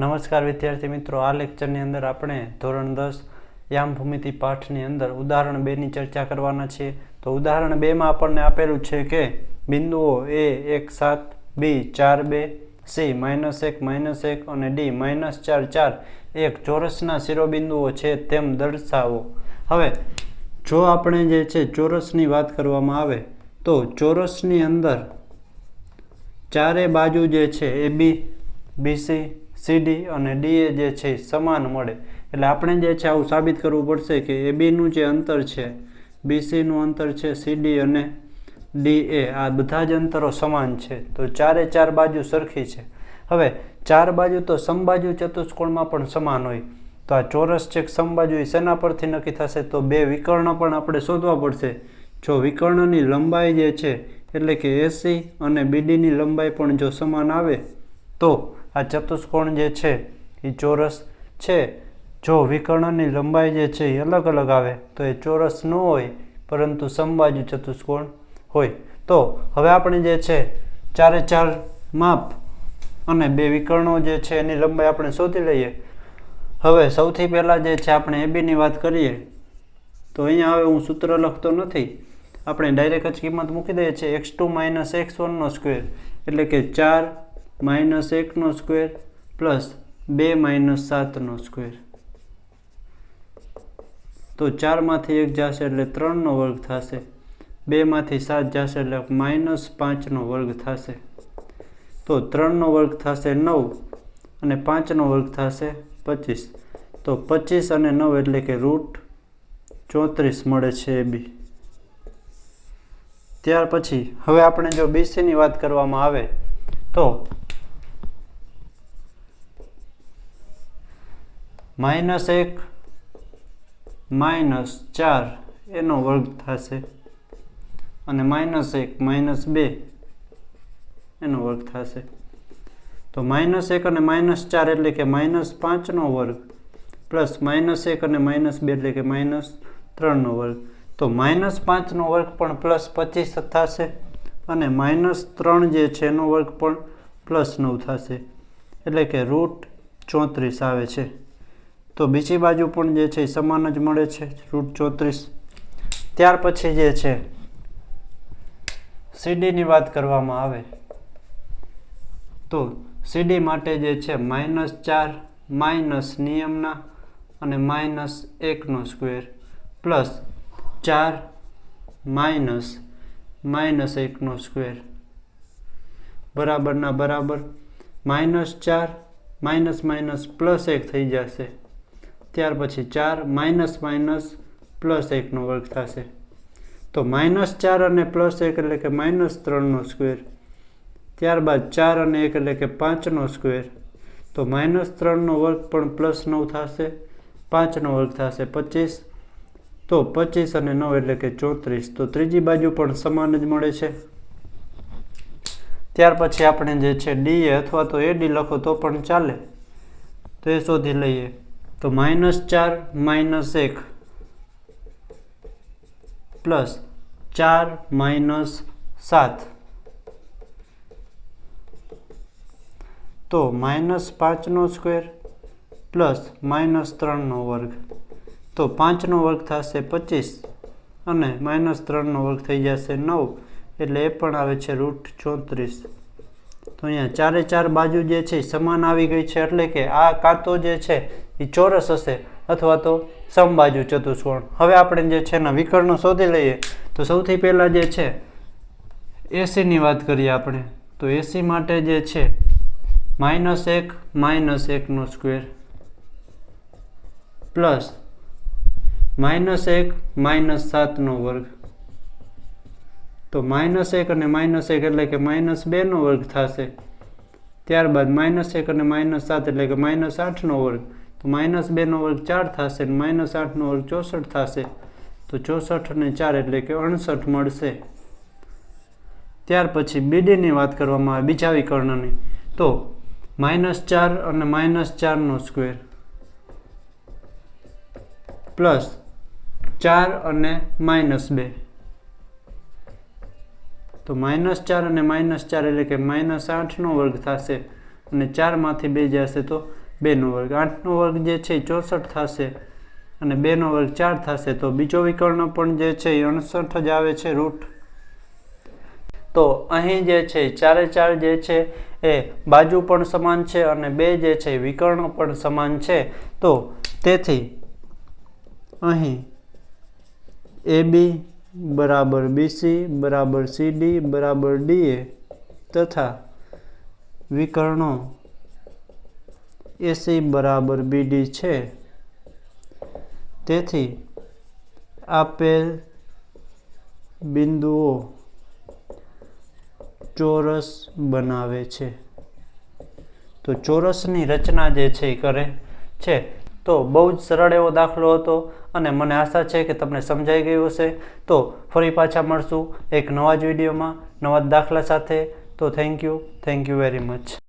નમસ્કાર વિદ્યાર્થી મિત્રો, આ લેક્ચરની અંદર આપણે ધોરણ દસ યામ ભૂમિતિ પાઠની અંદર ઉદાહરણ બેની ચર્ચા કરવાના છીએ. તો ઉદાહરણ બેમાં આપણને આપેલું છે કે બિંદુઓ એ એક સાત બી ચાર બે સી માઇનસ એક માઇનસ એક અને ડી માઇનસ ચાર ચાર એક ચોરસના શિરોબિંદુઓ છે તેમ દર્શાવો. હવે, જો આપણે જે છે ચોરસની વાત કરવામાં આવે, તો ચોરસની અંદર ચારે બાજુ જે છે એ બી બીસી સીડી અને ડીએ જે છે સમાન મળે. એટલે આપણે જે છે આવું સાબિત કરવું પડશે કે એ બીનું જે અંતર છે બીસીનું અંતર છે સીડી અને ડી એ આ બધા જ અંતરો સમાન છે. તો ચારે ચાર બાજુ સરખી છે. હવે ચાર બાજુ તો સમબાજુ ચતુષ્કોણમાં પણ સમાન હોય. તો આ ચોરસ છે કે સમબાજુ એ શેના પરથી નક્કી થશે? તો બે વિકર્ણ પણ આપણે શોધવા પડશે. જો વિકર્ણની લંબાઈ જે છે, એટલે કે એસી અને બીડીની લંબાઈ પણ જો સમાન આવે, તો આ ચતુષ્કોણ જે છે એ ચોરસ છે. જો વિકર્ણની લંબાઈ જે છે એ અલગ અલગ આવે, તો એ ચોરસ ન હોય, પરંતુ સમબાજુ ચતુષ્કોણ હોય. તો હવે આપણે જે છે, ચારે ચાર માપ અને બે વિકર્ણો જે છે, એની લંબાઈ આપણે શોધી લઈએ. હવે સૌથી પહેલાં જે છે, આપણે એબીની વાત કરીએ, તો અહીંયા હવે હું સૂત્ર લખતો નથી. આપણે ડાયરેક્ટ જ કિંમત મૂકી દઈએ છીએ, એક્સ ટુ માઇનસ એક્સ વનનો સ્ક્વેર, એટલે કે ચાર માઇનસ એકનો સ્ક્વેર પ્લસ બે માઇનસ સાતનો સ્ક્વેર. તો ચારમાંથી એક જશે એટલે ત્રણનો વર્ગ થશે. બેમાંથી સાત જશે એટલે માઇનસ પાંચનો વર્ગ થશે. તો ત્રણનો વર્ગ થશે નવ અને પાંચનો વર્ગ થશે પચીસ. તો પચીસ અને નવ એટલે કે રૂટ ચોત્રીસ મળે છે એ બી. ત્યાર પછી હવે આપણે જો બીસીની વાત કરવામાં આવે, તો માઇનસ એક, માઇનસ ચાર, એનો વર્ગ થશે. અને માઇનસ એક, માઇનસ બે, એનો વર્ગ થશે. તો માઇનસ એક અને માઇનસ ચાર એટલે કે માઇનસ પાંચનો વર્ગ, પ્લસ માઇનસ એક અને માઇનસ બે એટલે કે માઇનસ ત્રણનો વર્ગ. તો માઇનસ પાંચનો વર્ગ પણ પ્લસ પચીસ થશે અને માઇનસ ત્રણ જે છે એનો વર્ગ પણ પ્લસ નવ થશે. એટલે કે રૂટ ચોત્રીસ આવે છે. તો બીજી બાજુ પણ જે છે એ સમાન જ મળે છે, રૂટ ચોત્રીસ. ત્યાર પછી જે છે સીડીની વાત કરવામાં આવે, તો સીડી માટે જે છે માઇનસ ચાર, માઇનસ નિયમના અને માઇનસ એકનો સ્ક્વેર, પ્લસ ચાર, માઇનસ માઇનસ એકનો સ્ક્વેર. બરાબરના બરાબર. માઇનસ ચાર, માઇનસ માઇનસ પ્લસ એક થઈ જશે. ત્યાર પછી ચાર માઇનસ માઇનસ પ્લસ એકનો વર્ગ થશે. તો માઇનસ ચાર અને પ્લસ એક એટલે કે માઇનસ ત્રણનો સ્ક્વેર. ત્યારબાદ ચાર અને એક એટલે કે પાંચનો સ્ક્વેર. તો માઇનસ ત્રણનો વર્ગ પણ પ્લસ નવ થશે, પાંચનો વર્ગ થશે પચીસ. તો પચીસ અને નવ એટલે કે ચોત્રીસ. તો ત્રીજી બાજુ પણ સમાન જ મળે છે. ત્યાર પછી આપણે જે છે ડીએ અથવા તો એ ડી લખો તો પણ ચાલે. તો એ શોધી લઈએ. તો માઇનસ ચાર માઇનસ એક પ્લસ ચાર માઇનસ સાત. તો માઇનસ પાંચનો સ્ક્વેર પ્લસ માઇનસ ત્રણનો વર્ગ. તો પાંચનો વર્ગ થશે પચીસ અને માઇનસ ત્રણનો વર્ગ થઈ જશે નવ, એટલે એ પણ આવે છે રૂટ ચોત્રીસ. તો અહીંયા ચારે ચાર બાજુ જે છે સમાન આવી ગઈ છે, એટલે કે આ કાંતો જે છે એ ચોરસ હશે અથવા તો સમબાજુ ચતુષ્કોણ. હવે આપણે જે છે એના વિકર્ણો શોધી લઈએ, તો સૌથી પહેલાં જે છે એસીની વાત કરીએ આપણે, તો એસી માટે જે છે માઇનસ એક માઇનસ એકનો સ્ક્વેર પ્લસ માઇનસ એક માઇનસ સાતનો વર્ગ. તો માઇનસ એક અને માઇનસ એક એટલે કે માઇનસ બેનો વર્ગ થશે. ત્યારબાદ માઇનસ એક અને માઇનસ સાત એટલે કે માઇનસ આઠનો વર્ગ. તો માઇનસ બેનો વર્ગ ચાર થશે અને માઇનસ આઠનો વર્ગ ચોસઠ થશે. તો ચોસઠ અને ચાર એટલે કે અડસઠ મળશે. ત્યાર પછી બીડીની વાત કરવામાં આવે, બીજા વિકર્ણની. તો માઇનસ ચાર અને માઇનસ ચારનો સ્ક્વેર. પ્લસ ચાર અને માઇનસ બે. તો માઇનસ ચાર અને માઇનસ ચાર એટલે કે માઇનસ આઠનો વર્ગ થશે અને ચારમાંથી બે જશે તો બેનો વર્ગ આઠનો વર્ગ જે છે એ ચોસઠ થશે અને બેનો વર્ગ ચાર થશે, તો બીજો વિકર્ણ પણ જે છે એ અડસઠ જ આવે છે રૂટ. તો અહીં જે છે ચારે ચાર જે છે એ બાજુ પણ સમાન છે અને બે જે છે વિકર્ણ પણ સમાન છે. તો તેથી અહીં એ બી બરાબર બીસી બરાબર સીડી બરાબર ડીએ તથા વિકર્ણો એસી બરાબર બીડી છે. તેથી આપેલ બિંદુઓ ચોરસ બનાવે છે. તો ચોરસની રચના જે છે એ કરે છે. તો બહુ જ સરળ એવો દાખલો હતો અને મને આશા છે કે તમને સમજાઈ ગયું હશે. તો ફરી પાછા મળશું એક નવા જ વિડીયોમાં, નવા જ દાખલા સાથે. તો thank you thank you very much